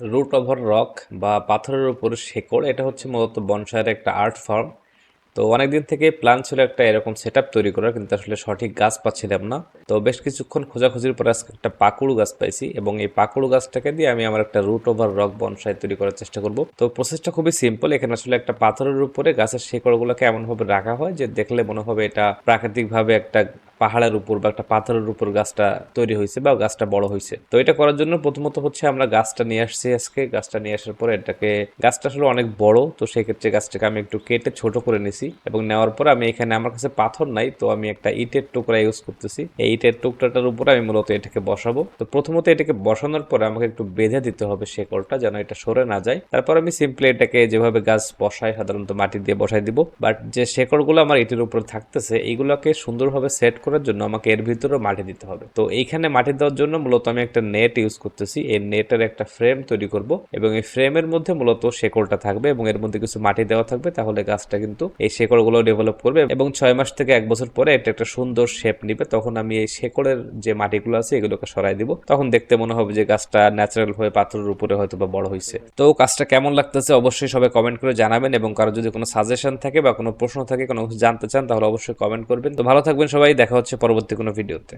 Root over rock বা পাথরের উপর শেকড়, এটা হচ্ছে মূলত বনসাইয়ের একটা আর্ট ফর্ম তো অনেকদিন থেকে প্ল্যান ছিল একটা এরকম সেট তৈরি করার, কিন্তু আসলে সঠিক গাছ পাচ্ছিলাম না। তো বেশ কিছুক্ষণ খোঁজাখুঁজির পরে আজকে একটা পাকুড়ু গাছ পাইছি এবং এই পাকুড়ু গাছটাকে দিয়ে আমি আমার একটা রুট ওভার রক বনসাই তৈরি করার চেষ্টা করব। তো প্রসেসটা খুবই সিম্পল এখানে আসলে একটা পাথরের উপরে গাছের শেকড়গুলোকে এমনভাবে রাখা হয় যে দেখলে মনে হবে এটা প্রাকৃতিকভাবে একটা পাহাড়ের উপর বা একটা পাথরের উপর গাছটা তৈরি হয়েছে বা গাছটা বড় হয়েছে। তো এটা করার জন্য প্রথমত হচ্ছে আমরা গাছটা নিয়ে আসছি আজকে। গাছটা নিয়ে আসার পরে এটাকে, গাছটা আসলে অনেক বড়, তো সেক্ষেত্রে গাছটাকে আমি একটু কেটে ছোট করে নিছি এবং নেওয়ার পর আমি এখানে, আমার কাছে পাথর নাই, তো আমি একটা ইটের টুকরা ইউজ করতেছি। এই ইটের টুকরাটার উপর আমি মূলত এটাকে বসাবো। তো প্রথমত এটাকে বসানোর পরে আমাকে একটু বেঁধে দিতে হবে শেকড়টা যেন এটা সরে না যায়। তারপর আমি সিম্পলি এটাকে যেভাবে গাছ বসাই সাধারণত মাটি দিয়ে বসাই দিব। বাট যে শেকড়গুলো আমার ইটের উপর থাকতেছে এইগুলোকে সুন্দরভাবে সেট করার জন্য আমাকে এর ভিতরে মাটি দিতে হবে। তো এইখানে মাটি দেওয়ার জন্য মূলত আমি একটা নেট ইউজ করতেছি। এই নেটের একটা ফ্রেম তৈরি করব এবং এই ফ্রেমের মধ্যে মূলত শেকড়টা থাকবে এবং এর মধ্যে কিছু মাটি দেওয়া থাকবে। তাহলে গাছটা কিন্তু এই শেকড়গুলো ডেভেলপ করবে এবং ছয় মাস থেকে এক বছর পরে এটা একটা সুন্দর শেপ নিবে। তখন আমি এই শেকড়ের যে মাটিগুলো আছে এগুলোকে সরাই দিব। তখন দেখতে মনে হবে যে গাছটা ন্যাচারাল হয়ে পাথরের উপরে হয়তো বা বড় হয়েছে তো কাজটা কেমন লাগতেছে অবশ্যই সবাই কমেন্ট করে জানাবেন এবং কারও যদি কোনো সাজেশন থাকে বা কোনো প্রশ্ন থাকে, কোনো কিছু জানতে চান, তাহলে অবশ্যই কমেন্ট করবেন। তো ভালো থাকবেন সবাই, দেখা হচ্ছে পরবর্তী কোনো ভিডিওতে।